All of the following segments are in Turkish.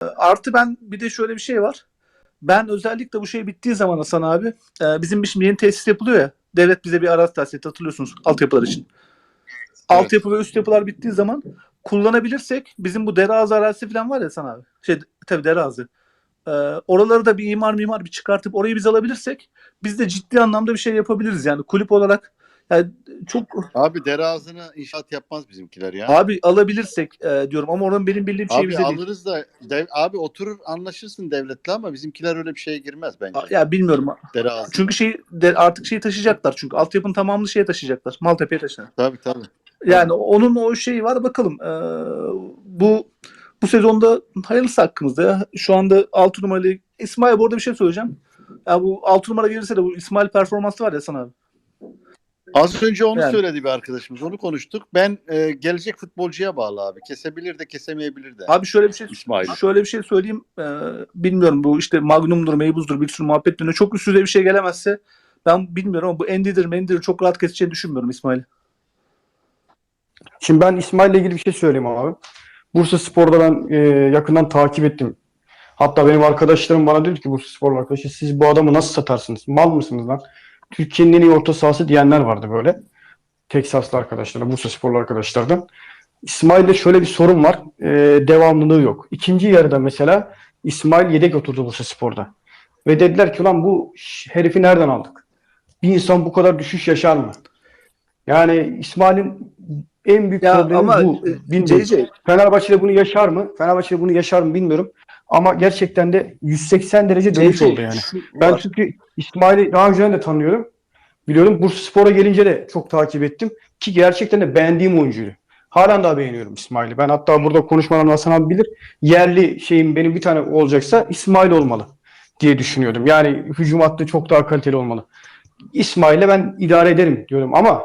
Artı ben bir de şöyle bir şey var. Ben özellikle bu şey bittiği zaman Hasan abi e, bizim bir şimdi yeni tesis yapılıyor ya. Devlet bize bir arazi tahsis etti hatırlıyorsunuz altyapılar için. Altyapı ve üst yapılar bittiği zaman kullanabilirsek bizim bu Dereazı arazisi falan var ya Hasan abi. Şey tabii Dereazı. E, oraları da bir imar mimar bir çıkartıp orayı biz alabilirsek biz de ciddi anlamda bir şey yapabiliriz yani kulüp olarak. Yani çok Abi dere ağzına inşaat yapmaz bizimkiler ya. abi alabilirsek e, diyorum ama oranın benim bildiğim şey Abi bize değil. alırız da dev, abi oturur anlaşırsın devletle ama bizimkiler öyle bir şeye girmez bence. Ya bilmiyorum. Dere ağzı. Çünkü şey de, artık şeyi taşıyacaklar çünkü altyapının tamamını şeye taşıyacaklar. Maltepe'ye taşıyacaklar. Tabii tabii. Yani onun o şeyi var bakalım. Ee, bu bu sezonda hayırlısı hakkımızda ya. Şu anda 6 numaralı İsmail bu arada bir şey söyleyeceğim. Ya bu 6 numara gelirse de bu İsmail performansı var ya sana abi. Az önce onu Yani. söyledi bir arkadaşımız. Onu konuştuk. Ben e, gelecek futbolcuya bağlı abi. Kesebilir de kesemeyebilir de. Abi şöyle bir şey İsmail. şöyle bir şey söyleyeyim. Ee, bilmiyorum bu işte Magnum'dur, Meybuz'dur bir sürü muhabbet dönüyor. Çok üst düzey bir şey gelemezse ben bilmiyorum ama bu Endi'dir, Mendi'dir çok rahat keseceğini düşünmüyorum İsmail. Şimdi ben İsmail'le ilgili bir şey söyleyeyim abi. Bursa Spor'da ben e, yakından takip ettim. Hatta benim arkadaşlarım bana dedi ki Bursa Spor arkadaşı siz bu adamı nasıl satarsınız? Mal mısınız lan? Türkiye'nin en iyi orta sahası diyenler vardı böyle. Teksaslı arkadaşlar, Bursa Sporlu arkadaşlardan. İsmail'de şöyle bir sorun var. E, devamlılığı yok. İkinci yarıda mesela İsmail yedek oturdu Bursa Spor'da. Ve dediler ki ulan bu herifi nereden aldık? Bir insan bu kadar düşüş yaşar mı? Yani İsmail'in en büyük Ya problemi ama bu. e, Fenerbahçe'de bunu yaşar mı? Fenerbahçe'de bunu yaşar mı bilmiyorum. Ama gerçekten de 180 derece dönüş oldu yani. Ben çünkü İsmail'i daha önceden de tanıyorum. Biliyorum Bursa Spor'a gelince de çok takip ettim. Ki gerçekten de beğendiğim oyuncuydu. Halen daha beğeniyorum İsmail'i. Ben hatta burada konuşmadan Hasan abi bilir. Yerli şeyim benim bir tane olacaksa İsmail olmalı diye düşünüyordum. Yani hücum hattı çok daha kaliteli olmalı. İsmail'le ben idare ederim diyorum ama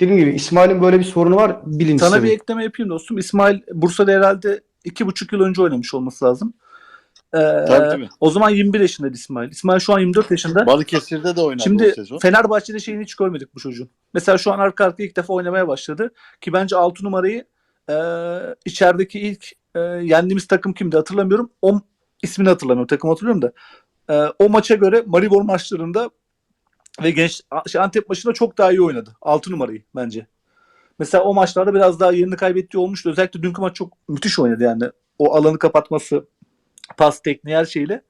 dediğim gibi İsmail'in böyle bir sorunu var bilin Sana bir ekleme yapayım dostum. İsmail Bursa'da herhalde iki buçuk yıl önce oynamış olması lazım. Ee, Tabii tabii. o zaman 21 yaşındaydı İsmail. İsmail şu an 24 yaşında. Balıkesir'de de oynadı Şimdi sezon. Fenerbahçe'de şeyini hiç görmedik bu çocuğun. Mesela şu an arka arkaya ilk defa oynamaya başladı. Ki bence 6 numarayı e, içerideki ilk e, yendiğimiz takım kimdi hatırlamıyorum. O ismini hatırlamıyorum. Takım hatırlıyorum da. E, o maça göre Maribor maçlarında ve genç şey, Antep maçında çok daha iyi oynadı. 6 numarayı bence. Mesela o maçlarda biraz daha yerini kaybettiği olmuştu. Özellikle dünkü maç çok müthiş oynadı yani. O alanı kapatması, pas tekniği her şeyle.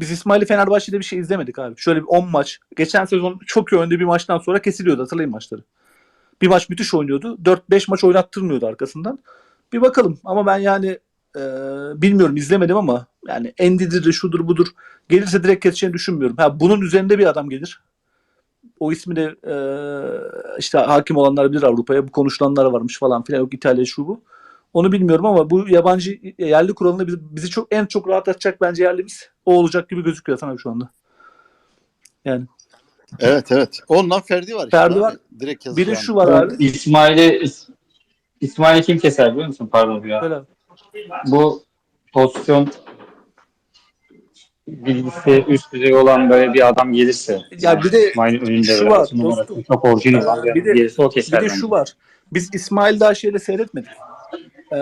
Biz İsmail'i Fenerbahçe'de bir şey izlemedik abi. Şöyle bir 10 maç. Geçen sezon çok iyi oynadığı bir maçtan sonra kesiliyordu hatırlayın maçları. Bir maç müthiş oynuyordu. 4-5 maç oynattırmıyordu arkasından. Bir bakalım ama ben yani e, bilmiyorum izlemedim ama yani Endidir şudur budur. Gelirse direkt keseceğini düşünmüyorum. Ha, bunun üzerinde bir adam gelir. O ismi de e, işte hakim olanlar bilir Avrupa'ya. Bu konuşulanlar varmış falan filan. Yok İtalya şu bu. Onu bilmiyorum ama bu yabancı yerli kuralında bizi, bizi çok en çok rahatlatacak bence yerlimiz o olacak gibi gözüküyor sana şu anda. Yani Evet evet. Ondan Ferdi var işte. Ferdi abi. var. Direkt yazı bir de şu var abi. İsmail'i İs- İsmail'i kim keser biliyor musun? Pardon ya. Böyle. Bu pozisyon bilgisi üst düzey olan böyle bir adam gelirse. Ya bir de İsmail'in önünde şu var, dostum. çok orijinal bir de- Bir de şu var. Biz İsmail daha şeyle seyretmedik. Ee,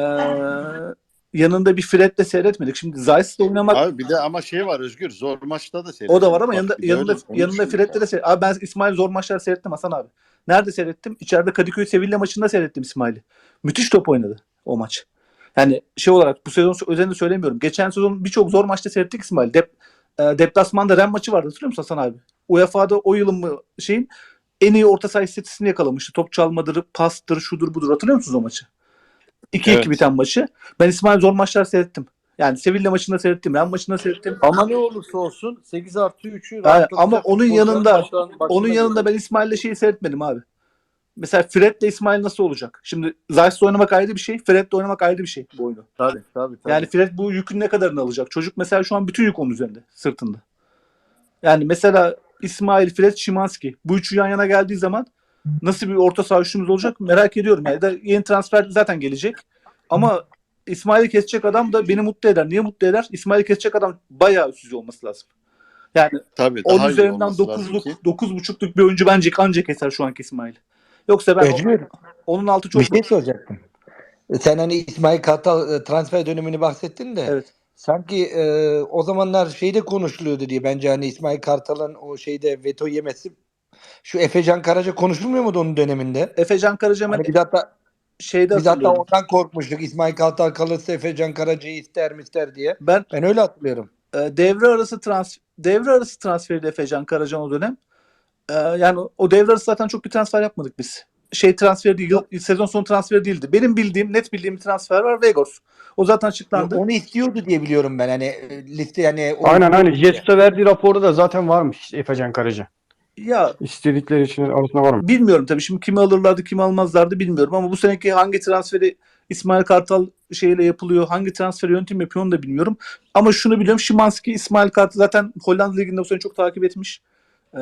yanında bir Fred'le seyretmedik. Şimdi Zeiss'le oynamak Abi bir de ama şey var Özgür. Zor maçta da seyredildi. o da var ama Bak, yanında yanında öyle- yanında. Fred'le de seyrettim. Abi ben İsmail zor maçlar seyrettim Hasan abi. Nerede seyrettim? İçeride Kadıköy Sevilla maçında seyrettim İsmail'i. Müthiş top oynadı o maç. Yani şey olarak bu sezon özelinde söylemiyorum. Geçen sezon birçok zor maçta seyrettik İsmail. Dep, deplasmanda Ren maçı vardı hatırlıyor musun Hasan abi? UEFA'da o yılın mı şeyin en iyi orta saha istatistiğini yakalamıştı. Top çalmadır, pastır, şudur budur. Hatırlıyor musunuz o maçı? 2-2 Evet. biten maçı. Ben İsmail zor maçlar seyrettim. Yani Sevilla maçında seyrettim, Ren maçında seyrettim. Ama ne olursa olsun 8 artı 3'ü Yani ama onun yanında- Onun yanında ben İsmail'le şeyi seyretmedim abi. Mesela Fred'le İsmail nasıl olacak? Şimdi Zayt'le oynamak ayrı bir şey, Fred'le oynamak ayrı bir şey bu oyunu. Tabii tabii. tabii. Yani Fred bu yükün ne kadarını alacak? Çocuk mesela şu an bütün yük onun üzerinde, sırtında. Yani mesela İsmail, Fred, Şimanski bu üçü yan yana geldiği zaman nasıl bir orta saha üçlümüz olacak merak ediyorum. Yani da yeni transfer zaten gelecek. Ama İsmail'i kesecek adam da beni mutlu eder. Niye mutlu eder? İsmail'i kesecek adam bayağı üst düzey olması lazım. Yani Tabii, onun daha iyi üzerinden olması lazım 9'luk, ki. 9.5'luk bir oyuncu bence anca keser şu anki İsmail. Yoksa ben Özgür, onun altı çok bir şey soracaktım. Sen hani İsmail Kartal e, transfer dönemini bahsettin de Evet. Sanki e, o zamanlar şeyde konuşuluyordu diye bence hani İsmail Kartal'ın o şeyde veto yemesi şu Efecan Karaca konuşulmuyor muydu onun döneminde? Efecan Karaca Hani biz hatta şeyde biz hatta ondan korkmuştuk. İsmail Kartal kalırsa Efecan Karaca'yı ister mi ister diye. Ben Ben öyle hatırlıyorum. e, devre arası trans devre arası transferiyle Efecan Karacan o dönem. E, yani o devre arası zaten çok bir transfer yapmadık biz. Şey transferi değil, yıl- sezon sonu transferi değildi. Benim bildiğim, net bildiğim bir transfer var Vegors. O zaten açıklandı. Onu istiyordu diye biliyorum ben hani e, liste yani Aynen aynen. Jesus'a verdiği raporda da zaten varmış Efecan Karaca. Ya İstedikleri için arasında var mı? bilmiyorum tabii şimdi kimi alırlardı kimi almazlardı bilmiyorum ama bu seneki hangi transferi İsmail Kartal şeyle yapılıyor hangi transferi yönetim yapıyor onu da bilmiyorum. Ama şunu biliyorum Şimanski İsmail Kartal zaten Hollanda Ligi'nde bu sene çok takip etmiş. Ee,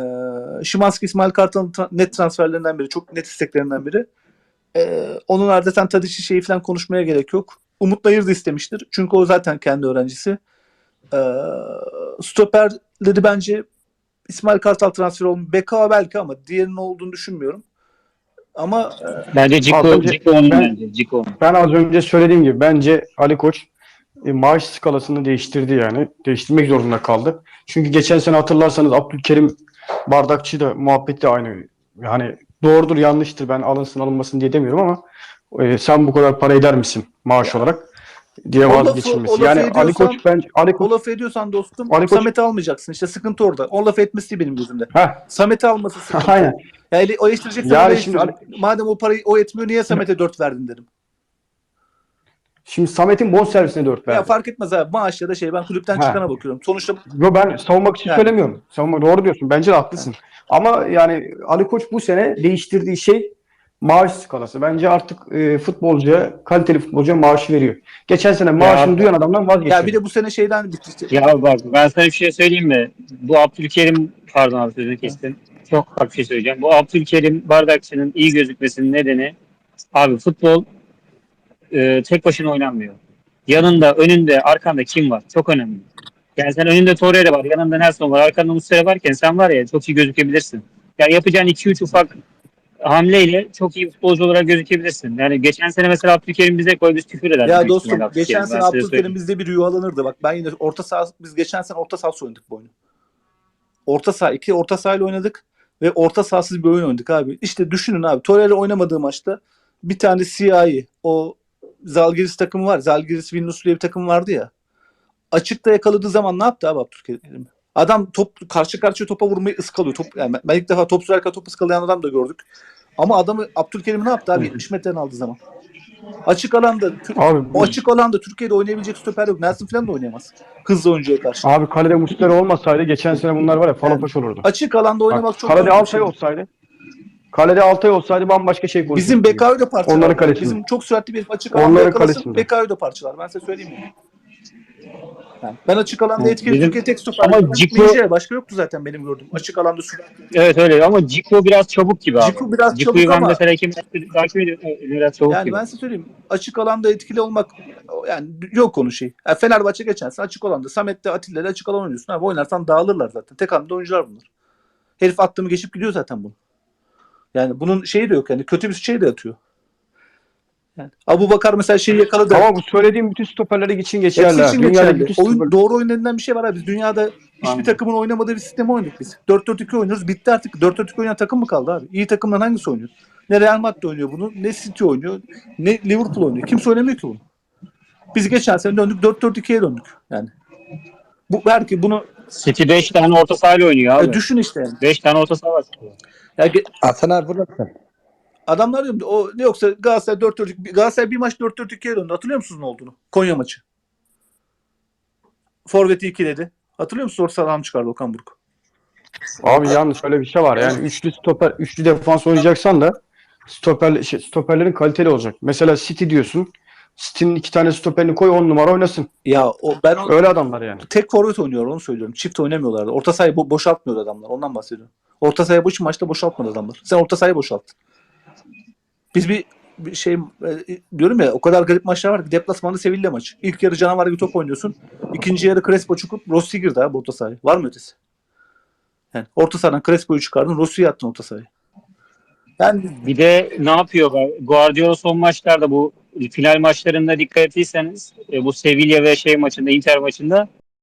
Şimanski İsmail Kartal'ın tra- net transferlerinden biri çok net isteklerinden biri. Ee, onun ardından Tadic'i şeyi falan konuşmaya gerek yok. Umut Nayır da istemiştir. Çünkü o zaten kendi öğrencisi. Ee, stoperleri bence İsmail Kartal transferi olmuş. Beka belki ama diğerinin olduğunu düşünmüyorum. Ama e, Bence Aslında- Cico onun Ben- bence. Onun. Ben az önce söylediğim gibi bence Ali Koç e, maaş skalasını değiştirdi yani. Değiştirmek zorunda kaldı. Çünkü geçen sene hatırlarsanız Abdülkerim Bardakçı da muhabbeti de aynı. Yani doğrudur yanlıştır ben alınsın alınmasın diye demiyorum ama e, sen bu kadar para eder misin maaş olarak diye vazgeçilmesi. Yani Ali Koç bence Ali Koç o laf ediyorsan dostum Ali Koç- Samet'i almayacaksın. İşte sıkıntı orada. O laf etmesi benim gözümde. Heh, Samet'i alması sıkıntı. aynen. Yani o eleştirecek Yani şimdi Madem o parayı o etmiyor niye Samet'e 4 verdin dedim. Şimdi Samet'in bonservisine 4 Ya verdi. fark etmez abi. Maaş ya da şey ben kulüpten Ha. çıkana bakıyorum. Sonuçta Yo ben savunmak için Yani. söylemiyorum. Savunma doğru diyorsun. Bence de haklısın. Ama yani Ali Koç bu sene değiştirdiği şey maaş skalası. Bence artık e, futbolcuya, kaliteli futbolcuya maaşı veriyor. Geçen sene maaşını Ya- duyan adamdan vazgeçiyor. ya bir de bu sene şeyden bitti. Ya bak ben sana bir şey söyleyeyim mi? Bu Abdülkerim pardon abi sözünü kestim. Çok hafif bir şey söyleyeceğim. Bu Abdülkerim Bardakçı'nın iyi gözükmesinin nedeni abi futbol e, tek başına oynanmıyor. Yanında, önünde, arkanda kim var? Çok önemli. Yani sen önünde Torreira var, yanında Nelson var, arkanda Muslera varken sen var ya çok iyi gözükebilirsin. Yani yapacağın 2-3 ufak hamleyle çok iyi futbolcu olarak gözükebilirsin. Yani geçen sene mesela Abdülkerim bize koy biz küfür ederdik. Ya dostum geçen sene Abdülkerim bizde bir yuvalanırdı. Bak ben yine orta saha biz geçen sene orta saha oynadık bu oyunu. Orta saha iki orta sahayla oynadık ve orta sahasız bir oyun oynadık abi. İşte düşünün abi Torreira oynamadığı maçta bir tane siyahi o Zalgiris takımı var. Zalgiris Vilnius diye bir takım vardı ya. Açıkta yakaladığı zaman ne yaptı abi Abdülkerim? Adam top karşı karşıya topa vurmayı ıskalıyor. Top, yani ben ilk defa top sürerken top ıskalayan adam da gördük. Ama adamı Abdülkerim ne yaptı abi 70 metreden aldığı zaman? Açık alanda Abi, o açık alanda Türkiye'de oynayabilecek stoper yok. Nelson falan da oynayamaz. Hızlı oyuncuya karşı. abi kalede Muslera olmasaydı geçen sene bunlar var ya falopaş olurdu. Açık alanda oynamak Bak, çok kalede Altay şey. olsaydı Kalede Altay olsaydı bambaşka şey konuşurduk. Bizim Bekayo'yu da parçalar. Onların kalesini. Bizim çok süratli bir açık alanda yakalasın. Bekayo'yu da parçalar. Ben size söyleyeyim. Yani. Yani ben açık alanda etkili bizim- Türkiye tek stoper. Ama Ama Ciku- başka yoktu zaten benim gördüğüm. Açık alanda süratli. Evet öyle ama Cico biraz çabuk gibi abi. Ciku biraz Cico'yu çabuk ben ama mesela takip ediyorum. Evet, Biraz çabuk yani gibi. ben size söyleyeyim. Açık alanda etkili olmak yani yok konu şey. Yani Fenerbahçe geçen sene açık alanda Samet'te Atilla'da açık alan oynuyorsun. Abi oynarsan dağılırlar zaten. Tek anda oyuncular bunlar. Herif attığımı geçip gidiyor zaten bunu. Yani bunun şeyi de yok yani kötü bir şey de atıyor. Yani Abu Bakar mesela şeyi yakaladı. Ama bu söylediğim bütün stoperler için geçerli. Hepsi için Dünyada geçerli. bütün Oyun, stoper- doğru oyun denilen bir şey var abi. Biz dünyada hiçbir Aynen. takımın oynamadığı bir sistemi oynadık biz. 4-4-2 oynuyoruz. Bitti artık. 4-4-2 oynayan takım mı kaldı abi? İyi takımdan hangisi oynuyor? Ne Real Madrid oynuyor bunu, ne City oynuyor, ne Liverpool oynuyor. Kimse oynamıyor ki bunu. Biz geçen sene döndük 4-4-2'ye döndük. Yani. Bu belki bunu City 5 tane orta sahayla oynuyor abi. e, düşün işte yani. 5 tane orta saha var. Ya ge- Hasan abi burası. Adamlar diyorum o ne yoksa Galatasaray 4-4-2 Galatasaray bir maç 4-4-2'ye döndü. Hatırlıyor musunuz ne olduğunu? Konya maçı. Forvet'i ikiledi. Hatırlıyor musunuz? Orta sahadan çıkardı Okan Buruk. Abi yalnız şöyle bir şey var. Yani üçlü stoper, üçlü defans oynayacaksan da stoper, şey, stoperlerin kaliteli olacak. Mesela City diyorsun. City'nin iki tane stoperini koy on numara oynasın. Ya o ben o, Öyle adamlar yani. tek forvet oynuyor onu söylüyorum. Çift oynamıyorlardı. Orta sahayı bo- boşaltmıyor adamlar. Ondan bahsediyorum. Orta sahayı boş maçta boşaltmadı adamlar. Sen orta sahayı boşalttın. Biz bir, bir şey e, diyorum ya o kadar garip maçlar var ki deplasmanda Sevilla maçı. İlk yarı canavar gibi top oynuyorsun. İkinci yarı Crespo çıkıp Rossi girdi abi orta sahaya. Var mı ötesi? Yani orta sahadan Crespo'yu çıkardın Rossi'yi attın orta sahaya. Yani Bir de ne yapıyor? be? Guardiola son maçlarda bu final maçlarında dikkat ettiyseniz e, bu Sevilla ve şey maçında Inter maçında